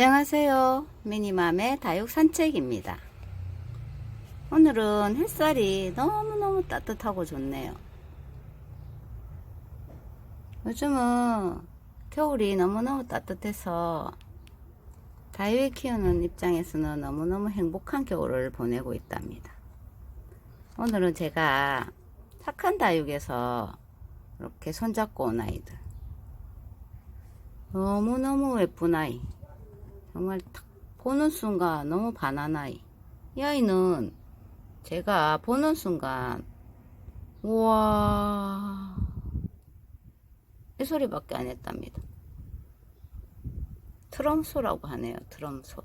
안녕하세요. 미니맘의 다육 산책입니다. 오늘은 햇살이 너무너무 따뜻하고 좋네요. 요즘은 겨울이 너무너무 따뜻해서 다육을 키우는 입장에서는 너무너무 행복한 겨울을 보내고 있답니다. 오늘은 제가 착한 다육에서 이렇게 손잡고 온 아이들. 너무너무 예쁜 아이. 정말 딱 보는 순간 너무 아이. 이 아이는 제가 보는 순간, 우와, 이 소리밖에 안 했답니다. 트럼소라고 하네요, 트럼소.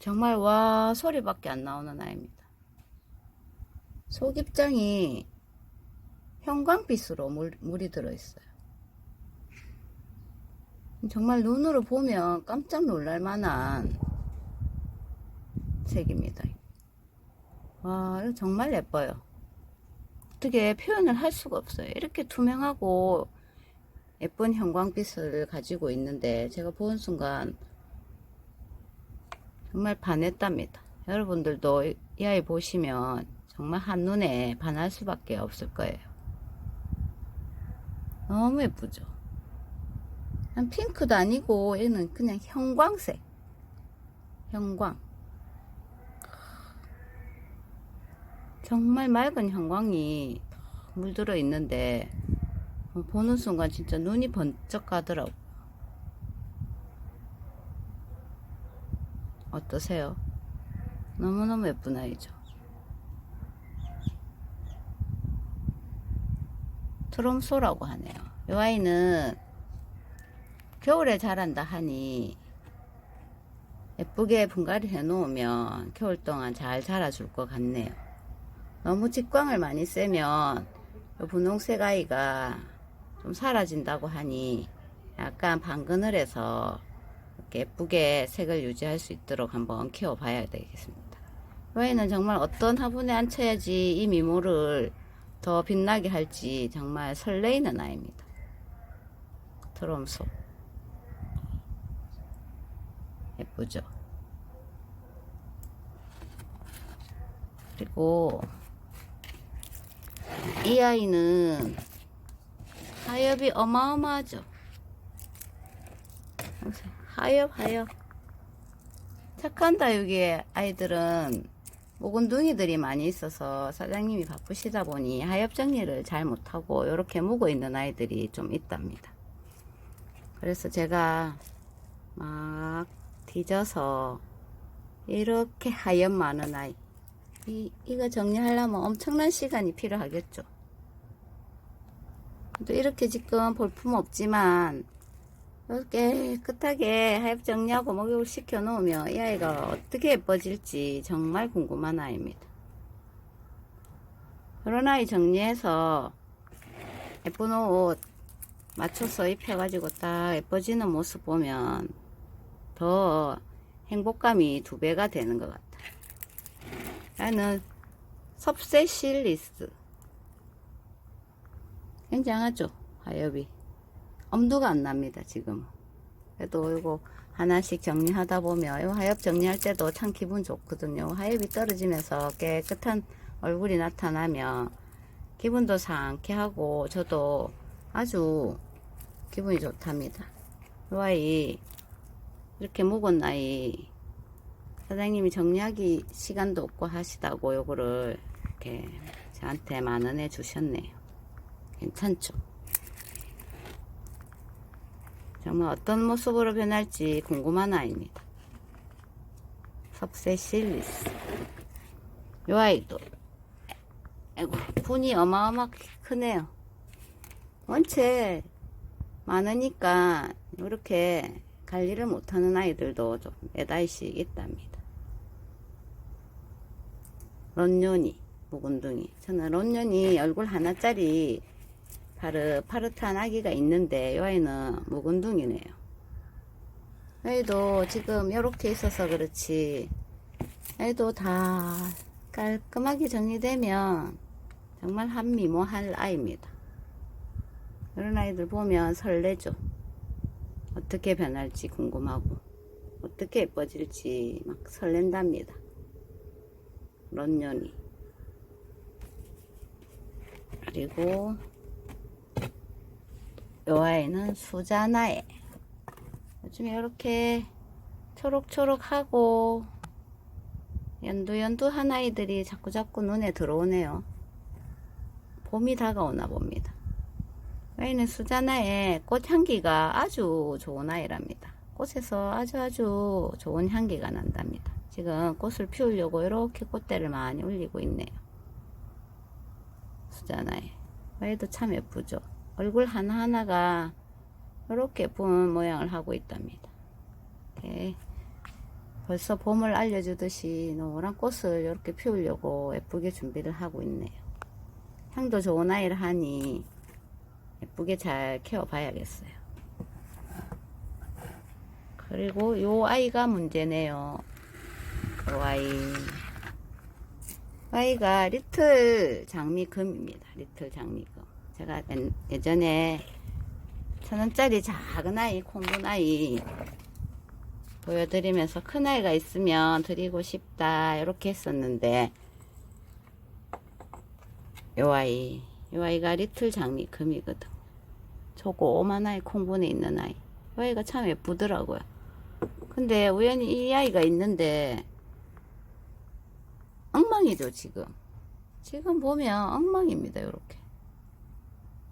정말 와, 소리밖에 안 나오는 아이입니다. 속입장이 형광빛으로 물, 물이 들어있어요. 정말 눈으로 보면 깜짝 놀랄 만한 색입니다. 와, 이거 정말 예뻐요. 어떻게 표현을 할 수가 없어요. 이렇게 투명하고 예쁜 형광빛을 가지고 있는데 제가 보는 순간 정말 반했답니다. 여러분들도 이- 이 아이 보시면 정말 한눈에 반할 수밖에 없을 거예요. 너무 예쁘죠? 난 핑크도 아니고 얘는 그냥 형광색. 형광. 정말 맑은 형광이 물들어 있는데 어, 보는 순간 진짜 눈이 번쩍 가더라고. 어떠세요? 너무너무 예쁜 아이죠? 트롬소라고 하네요. 이 아이는 겨울에 자란다 하니 예쁘게 분갈이 해 놓으면 겨울 동안 잘 자라줄 것 같네요. 너무 직광을 많이 쐬면 요 분홍색 아이가 좀 사라진다고 하니 약간 방그늘해서 이렇게 예쁘게 색을 유지할 수 있도록 한번 키워봐야 되겠습니다. 이 아이는 정말 어떤 화분에 앉혀야지 이 미모를 더 빛나게 할지 정말 설레이는 아이입니다. 트롬소. 예쁘죠? 그리고 이 아이는 하엽이 어마어마하죠? 하엽 하엽 착한 다육의 아이들은 묵은둥이들이 많이 있어서 사장님이 바쁘시다 보니 하엽 정리를 잘 못하고 이렇게 묵어 있는 아이들이 좀 있답니다. 그래서 제가 막 뒤져서 이렇게 하얀 많은 아이. 이, 이거 정리하려면 엄청난 시간이 필요하겠죠. 또 이렇게 지금 볼품 없지만 이렇게 깨끗하게 하엽 정리하고 목욕을 시켜 놓으면 이 아이가 어떻게 예뻐질지 정말 궁금한 아이입니다. 그런 아이 정리해서 예쁜 옷 맞춰서 입혀가지고 딱 예뻐지는 모습 보면 더 행복감이 두 배가 되는 것 같아요. 나는 섭세실리스. 굉장하죠, 하엽이. 엄두가 안 납니다, 지금. 그래도 이거 하나씩 정리하다 보면, 이 하엽 정리할 때도 참 기분 좋거든요. 하엽이 떨어지면서 깨끗한 얼굴이 나타나면 기분도 상쾌하고 저도 아주 기분이 좋답니다. 이아 이 이렇게 묵은 나이 사장님이 정리하기 시간도 없고 하시다고 요거를 이렇게 저한테 만 원에 주셨네요. 괜찮죠? 정말 어떤 모습으로 변할지 궁금한 아이입니다. 섭세실리스. 요 아이도 아이고 분이 어마어마하게 크네요. 원체 많으니까 이렇게 관리를 못하는 아이들도 좀 매달씩 있답니다. 론년이 묵은둥이 저는 론년이 얼굴 하나짜리 파릇파릇한 아기가 있는데 이 아이는 묵은둥이네요. 얘도 지금 이렇게 있어서 그렇지 얘도 다 깔끔하게 정리되면 정말 한미모할 아이입니다. 그런 아이들 보면 설레죠. 어떻게 변할지 궁금하고 어떻게 예뻐질지 막 설렌답니다. 런년이 그리고 요 아이는 수자나에 요즘에 이렇게 초록초록하고 연두연두한 아이들이 자꾸자꾸 눈에 들어오네요. 봄이 다가오나 봅니다. 여기는 수자나의 꽃향기가 아주 좋은 아이랍니다. 꽃에서 아주 아주 좋은 향기가 난답니다. 지금 꽃을 피우려고 이렇게 꽃대를 많이 올리고 있네요. 수자나에. 얘도 참 예쁘죠. 얼굴 하나하나가 이렇게 예쁜 모양을 하고 있답니다. 이렇게 벌써 봄을 알려주듯이 노란 꽃을 이렇게 피우려고 예쁘게 준비를 하고 있네요. 향도 좋은 아이를 하니 예쁘게 잘 키워봐야겠어요. 그리고 요 아이가 문제네요. 요 아이. 아이가 리틀 장미금입니다. 리틀 장미금. 제가 예- 예전에 천원짜리 작은 아이, 콩분 아이 보여드리면서 큰 아이가 있으면 드리고 싶다 이렇게 했었는데 요 아이 요 아이가 리틀 장미금이거든. 조그만 아이 콩분에 있는 아이. 요 아이가 참 예쁘더라고요. 근데 우연히 이 아이가 있는데 엉망이죠 지금. 지금 보면 엉망입니다 요렇게.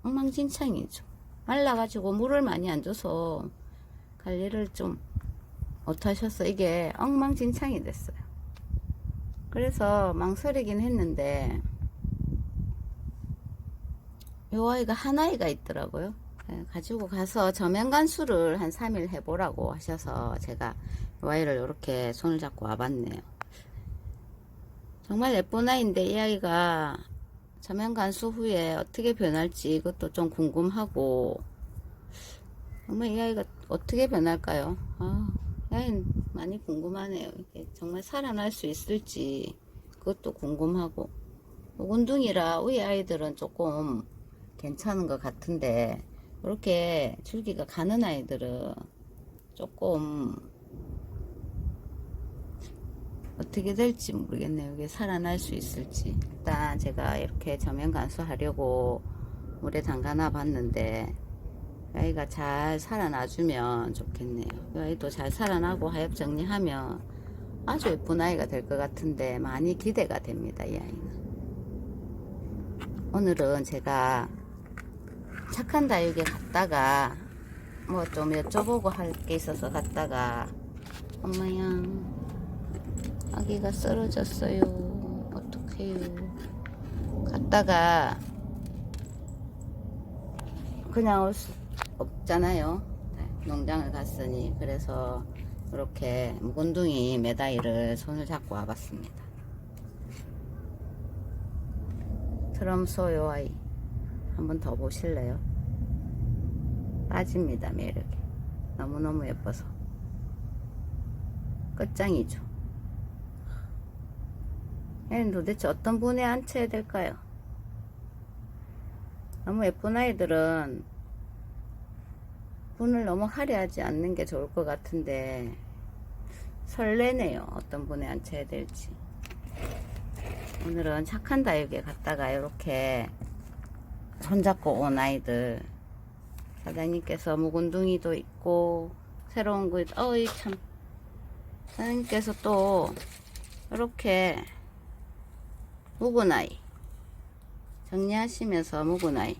엉망진창이죠. 말라가지고 물을 많이 안 줘서 관리를 좀 못하셔서 이게 엉망진창이 됐어요. 그래서 망설이긴 했는데 요 아이가 한 아이가 있더라고요. 예, 가지고 가서 저면간수를 한 3일 해보라고 하셔서 제가 요 아이를 이렇게 손을 잡고 와봤네요. 정말 예쁜 아이인데 이 아이가 저면간수 후에 어떻게 변할지 이것도 좀 궁금하고 정말 이 아이가 어떻게 변할까요? 아, 이 아이는 많이 궁금하네요. 이게 정말 살아날 수 있을지 그것도 궁금하고 운둥이라 우리 아이들은 조금 괜찮은 것 같은데 이렇게 줄기가 가는 아이들은 조금 어떻게 될지 모르겠네요. 이게 살아날 수 있을지. 일단 제가 이렇게 저면 간수하려고 물에 담가놔 봤는데 이 아이가 잘 살아나주면 좋겠네요. 이 아이도 잘 살아나고 하엽 정리하면 아주 예쁜 아이가 될 것 같은데 많이 기대가 됩니다. 이 아이는. 오늘은 제가 착한 다육에 갔다가 뭐 좀 여쭤보고 할 게 있어서 갔다가 엄마야 아기가 쓰러졌어요. 어떡해요. 갔다가 그냥 올 수 없잖아요. 네, 농장을 갔으니 그래서 이렇게 묵은둥이 메다이를 손을 잡고 와봤습니다. 트럼 소 요 아이 한번 더 보실래요? 빠집니다 매력이 너무너무 예뻐서 끝장이죠. 얘는 도대체 어떤 분에 앉혀야 될까요? 너무 예쁜 아이들은 분을 너무 화려하지 않는 게 좋을 것 같은데 설레네요. 어떤 분에 앉혀야 될지. 오늘은 착한 다육에 갔다가 이렇게 손잡고 온 아이들 사장님께서 묵은둥이도 있고 새로운 거 있- 어이 참 사장님께서 또 이렇게 묵은 아이 정리하시면서 묵은 아이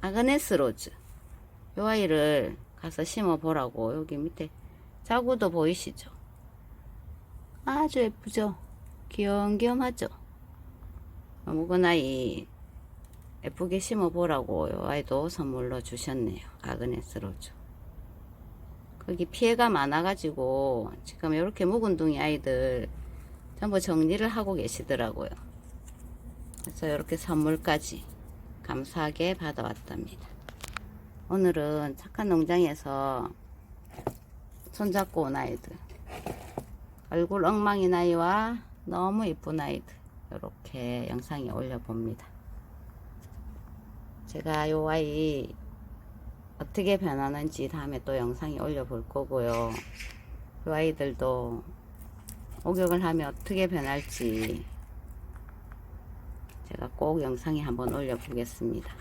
아그네스 로즈 요 아이를 가서 심어 보라고 여기 밑에 자구도 보이시죠? 아주 예쁘죠? 귀염귀염하죠? 묵은 아이 예쁘게 심어 보라고 요 아이도 선물로 주셨네요. 아그네스 로즈. 거기 피해가 많아가지고 지금 이렇게 묵은둥이 아이들 전부 정리를 하고 계시더라고요. 그래서 이렇게 선물까지 감사하게 받아왔답니다. 오늘은 착한 농장에서 손잡고 온 아이들 얼굴 엉망인 아이와 너무 이쁜 아이들 이렇게 영상에 올려봅니다. 제가 요 아이 어떻게 변하는지 다음에 또 영상이 올려볼 거고요. 그 아이들도 목욕을 하면 어떻게 변할지 제가 꼭 영상에 한번 올려보겠습니다.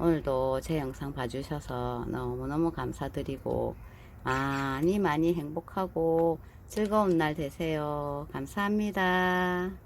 오늘도 제 영상 봐주셔서 너무너무 감사드리고 많이 많이 행복하고 즐거운 날 되세요. 감사합니다.